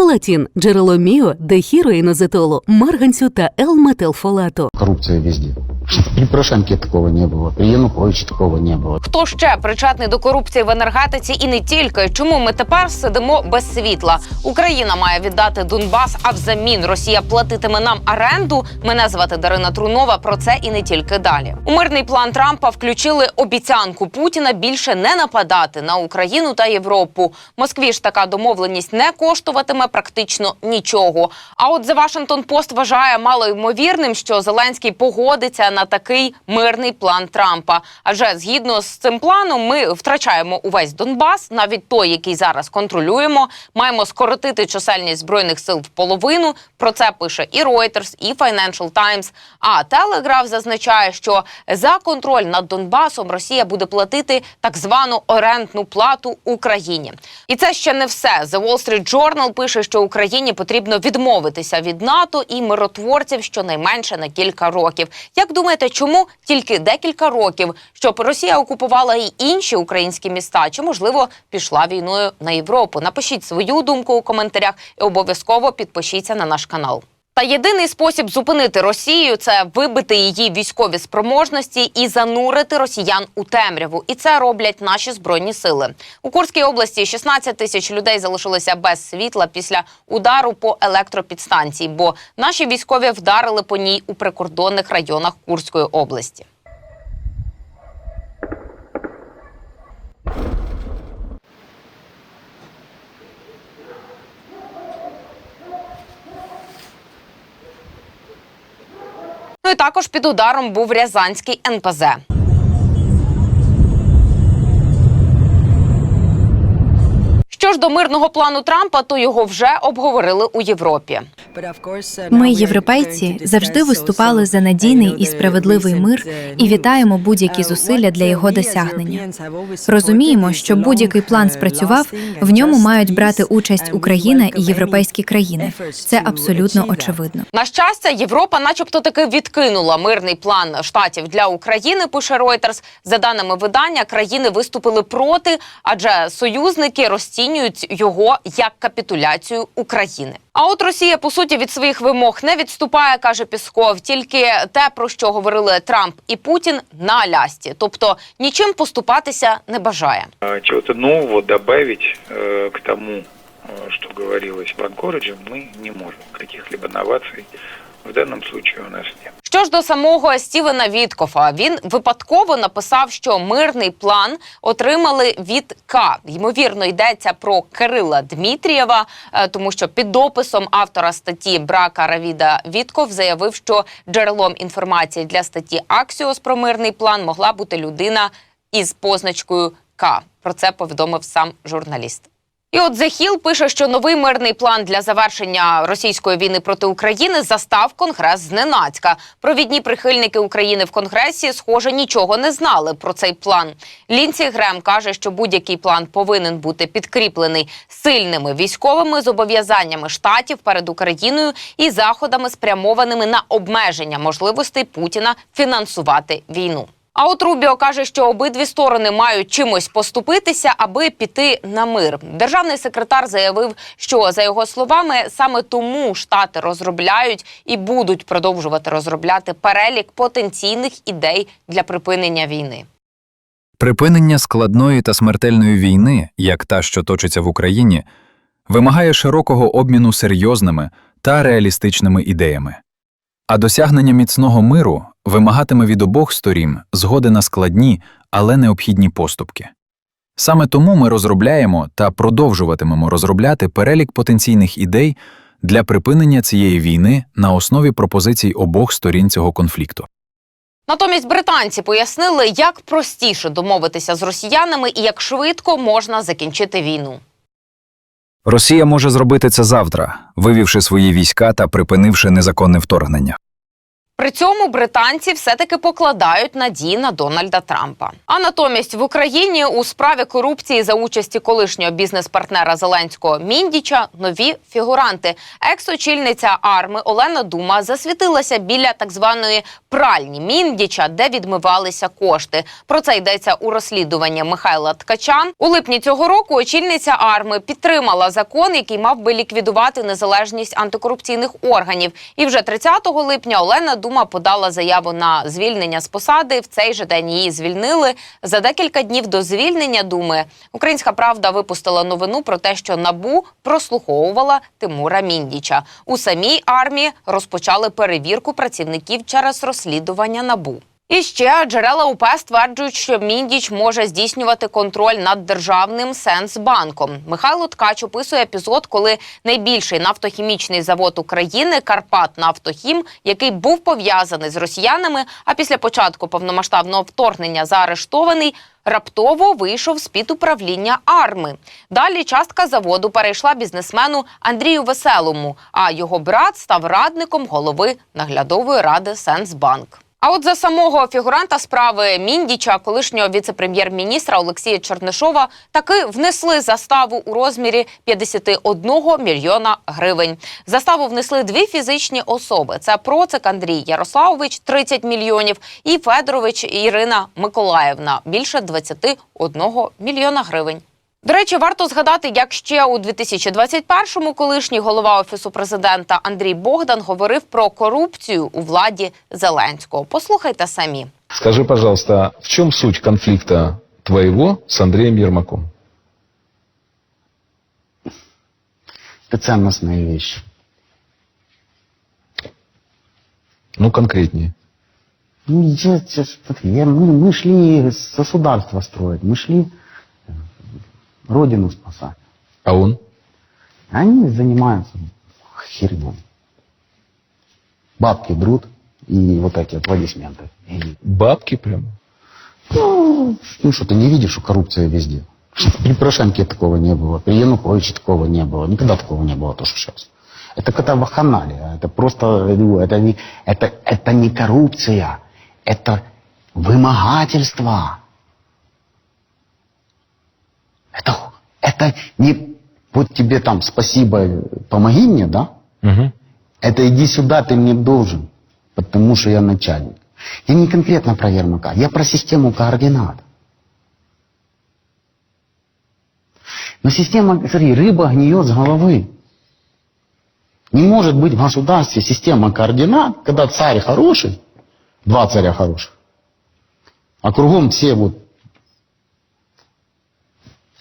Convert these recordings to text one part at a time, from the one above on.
Фолатін – джерело міо, дехіроїнозетолу, марганцю та Л-метилфолату. Коррупция везде. При Порошенке такого не было, при Януковиче такого не было. Хто ще причетний до корупції в енергетиці і не тільки? Чому ми тепер сидимо без світла? Україна має віддати Донбас, а взамін Росія платитиме нам оренду. Мене звати Дарина Трунова. Про це і не тільки далі. У мирний план Трампа включили обіцянку Путіна більше не нападати на Україну та Європу. Москві ж така домовленість не коштуватиме практично нічого. А от The Washington Post вважає малоймовірним, що Зеленський погодиться на такий мирний план Трампа. Адже згідно з цим планом, ми втрачаємо увесь Донбас, навіть той, який зараз контролюємо. Маємо скоротити чисельність збройних сил в половину. Про це пише і Reuters, і Financial Times. А Телеграф зазначає, що за контроль над Донбасом Росія буде платити так звану орендну плату Україні. І це ще не все. The Wall Street Journal пише, що Україні потрібно відмовитися від НАТО і миротворців щонайменше на кілька років. Як думаєте, чому тільки декілька років, щоб Росія окупувала і інші українські міста? Чи можливо пішла війною на Європу? Напишіть свою думку у коментарях і обов'язково підпишіться на наш канал. Та єдиний спосіб зупинити Росію це вибити її військові спроможності і занурити росіян у темряву. І це роблять наші збройні сили. У Курській області 16 тисяч людей залишилися без світла після удару по електропідстанції, бо наші військові вдарили по ній у прикордонних районах Курської області. Ну також під ударом був Рязанський НПЗ. Що ж до мирного плану Трампа, то його вже обговорили у Європі. Ми, європейці, завжди виступали за надійний і справедливий мир і вітаємо будь-які зусилля для його досягнення. Розуміємо, що будь-який план спрацював, в ньому мають брати участь Україна і європейські країни. Це абсолютно очевидно. На щастя, Європа, начебто, таки відкинула мирний план штатів для України. Пише Reuters. За даними видання, країни виступили проти, адже союзники розцінюють його як капітуляцію України. А от Росія по суті від своїх вимог не відступає, каже Пісков. Тільки те, про що говорили Трамп і Путін, на Алясці, тобто нічим поступатися не бажає. А, Чего-то нового добавить э, к тому, э, что говорилось в Анкориджи, мы не можем. Каких-либо новаций в данном случае у нас нет. Що ж до самого Стівена Віткофа, він випадково написав, що мирний план отримали від К. Ймовірно, йдеться про Кирила Дмитрієва, е, тому що під дописом автора статті Брака Равіда Вітков заявив, що джерелом інформації для статті Аксіос про мирний план могла бути людина із позначкою К. Про це повідомив сам журналіст. І от Hill пише, що новий мирний план для завершення російської війни проти України застав конгрес зненацька. Провідні прихильники України в конгресі, схоже, нічого не знали про цей план. Лінсі Грем каже, що будь-який план повинен бути підкріплений сильними військовими зобов'язаннями штатів перед Україною і заходами, спрямованими на обмеження можливостей Путіна фінансувати війну. А от Рубіо каже, що обидві сторони мають чимось поступитися, аби піти на мир. Державний секретар заявив, що за його словами саме тому штати розробляють і будуть продовжувати розробляти перелік потенційних ідей для припинення війни. Припинення складної та смертельної війни, як та, що точиться в Україні, вимагає широкого обміну серйозними та реалістичними ідеями. А досягнення міцного миру вимагатиме від обох сторін згоди на складні, але необхідні поступки. Саме тому ми розробляємо та продовжуватимемо розробляти перелік потенційних ідей для припинення цієї війни на основі пропозицій обох сторін цього конфлікту. Натомість британці пояснили, як простіше домовитися з росіянами і як швидко можна закінчити війну. Росія може зробити це завтра, вивівши свої війська та припинивши незаконне вторгнення. При цьому британці все-таки покладають надії на Дональда Трампа. А натомість в Україні у справі корупції за участі колишнього бізнес-партнера Зеленського Міндіча нові фігуранти. Екс-очільниця арми Олена Дума засвітилася біля так званої пральні Міндіча, де відмивалися кошти. Про це йдеться у розслідуванні Михайла Ткача. У липні цього року очільниця арми підтримала закон, який мав би ліквідувати незалежність антикорупційних органів. І вже 30 липня Олена Дума подала заяву на звільнення з посади. В цей же день її звільнили. За декілька днів до звільнення Думи Українська Правда випустила новину про те, що набу прослуховувала Тимура Міндіча. У самій армії розпочали перевірку працівників через розслідування набу. І ще джерела УП стверджують, що Міндіч може здійснювати контроль над державним Сенсбанком. Михайло Ткач описує епізод, коли найбільший нафтохімічний завод України Карпат Нафтохім, який був пов'язаний з росіянами, а після початку повномасштабного вторгнення заарештований. Раптово вийшов з під управління арми. Далі частка заводу перейшла бізнесмену Андрію Веселому, а його брат став радником голови наглядової ради Сенсбанк. А от за самого фігуранта справи Міндіча, колишнього віце-прем'єр-міністра Олексія Чернишова, таки внесли заставу у розмірі 51 мільйона гривень. Заставу внесли дві фізичні особи: це Процик Андрій Ярославович 30 мільйонів і Федорович Ірина Миколаївна більше 21 мільйона гривень. До речі, варто згадати, як ще у 2021-му колишній голова офісу президента Андрій Богдан говорив про корупцію у владі Зеленського. Послухайте самі. Скажи, пожалуйста, в чем суть конфликта твоего с Андреем Ермаком? Это ценностные вещи. Ну, конкретнее. Ну, я, я- смотри, я- мы, мы шли государство строить, мы шли э, родину спасать. А он? Они занимаются херней. Бабки друт и вот эти аплодисменты. И, Бабки прямо? ну, ну что, ты не видишь, что коррупция везде? При Порошенке такого не было, при Януковиче такого не было, никогда такого не было, то, что сейчас. Это какая-то вахханалия, это просто, ну, это не, это, это не коррупция, это вымогательство. Это, это не вот тебе там спасибо, помоги мне, да? Угу. Это иди сюда, ты мне должен, потому что я начальник. Я не конкретно про Ермака, я про систему координат. Но система, смотри, рыба гниет с головы. Не может быть в государстве система координат, когда царь хороший, два царя хороших, а кругом все вот.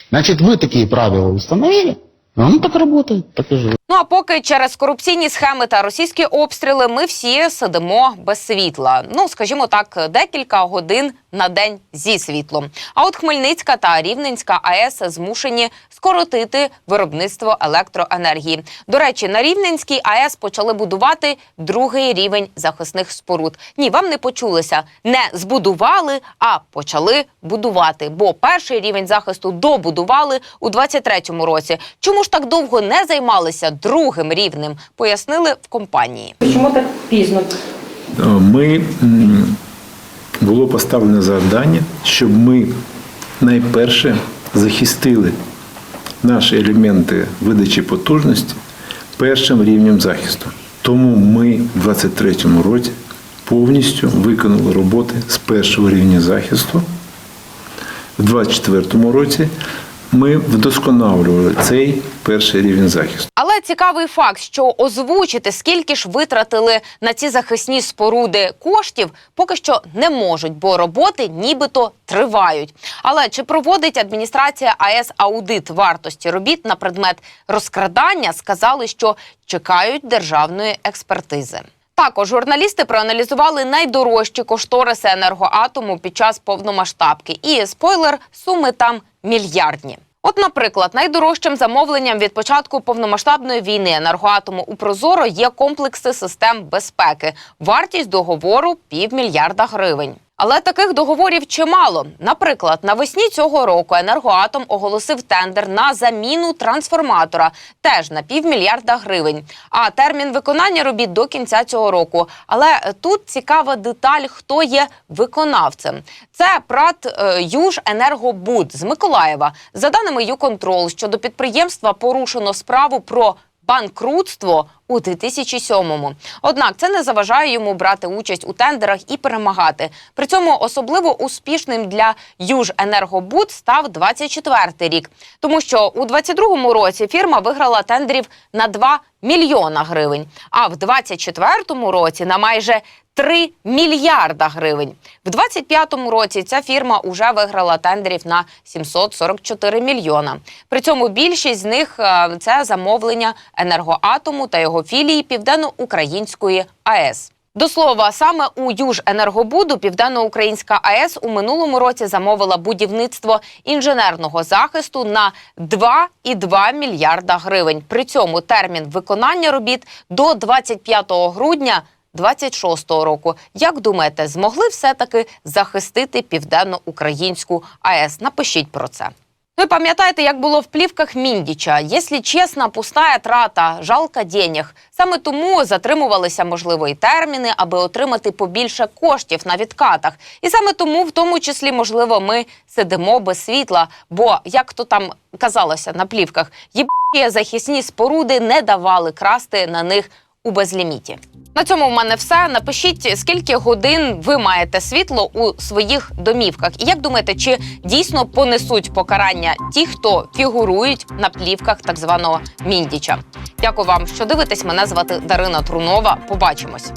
Значит, вы такие правила установили, оно так работает, так и живет. Ну а поки через корупційні схеми та російські обстріли ми всі сидимо без світла. Ну скажімо так, декілька годин на день зі світлом. А от Хмельницька та Рівненська АЕС змушені скоротити виробництво електроенергії. До речі, на Рівненській АЕС почали будувати другий рівень захисних споруд. Ні, вам не почулося. Не збудували, а почали будувати. Бо перший рівень захисту добудували у 23-му році. Чому ж так довго не займалися другим рівнем? Пояснили в компанії. Чому так пізно? ми було поставлено завдання, щоб ми найперше захистили наші елементи видачі потужності першим рівнем захисту. Тому ми в 23-му році повністю виконали роботи з першого рівня захисту. В 24-му році ми вдосконалювали цей перший рівень захисту. Але цікавий факт, що озвучити, скільки ж витратили на ці захисні споруди коштів, поки що не можуть, бо роботи нібито тривають. Але чи проводить адміністрація АЕС аудит вартості робіт на предмет розкрадання, сказали, що чекають державної експертизи. Також журналісти проаналізували найдорожчі кошториси енергоатому під час повномасштабки. І спойлер, суми там мільярдні. От, наприклад, найдорожчим замовленням від початку повномасштабної війни енергоатому у Прозоро є комплекси систем безпеки. Вартість договору півмільярда гривень. Але таких договорів чимало. Наприклад, навесні цього року енергоатом оголосив тендер на заміну трансформатора теж на півмільярда гривень. А термін виконання робіт до кінця цього року. Але тут цікава деталь, хто є виконавцем. Це ПРАТ е, «Юженергобуд» з Миколаєва. За даними «Юконтрол», щодо підприємства порушено справу про банкрутство у 2007-му. Однак це не заважає йому брати участь у тендерах і перемагати. При цьому особливо успішним для Юженергобуд став 24-й рік, тому що у 22-му році фірма виграла тендерів на 2 мільйона гривень, а в 24-му році на майже 3 мільярда гривень. В 25-му році ця фірма уже виграла тендерів на 744 мільйона. При цьому більшість з них е, це замовлення енергоатому та його філії Південно-Української АЕС. До слова, саме у Юженергобуду Південно-Українська АЕС у минулому році замовила будівництво інженерного захисту на 2,2 мільярда гривень. При цьому термін виконання робіт до 25 грудня 26-го року. Як думаєте, змогли все-таки захистити Південно-Українську АЕС? Напишіть про це. Ви пам'ятаєте, як було в плівках Міндіча? Якщо чесно, пустая трата, жалко денег. Саме тому затримувалися можливо і терміни, аби отримати побільше коштів на відкатах. І саме тому, в тому числі, можливо, ми сидимо без світла. Бо як то там казалося на плівках, єбі захисні споруди не давали красти на них у безліміті. На цьому в мене все. Напишіть, скільки годин ви маєте світло у своїх домівках. І як думаєте, чи дійсно понесуть покарання ті, хто фігурують на плівках так званого міндіча? Дякую вам, що дивитесь. Мене звати Дарина Трунова. Побачимось.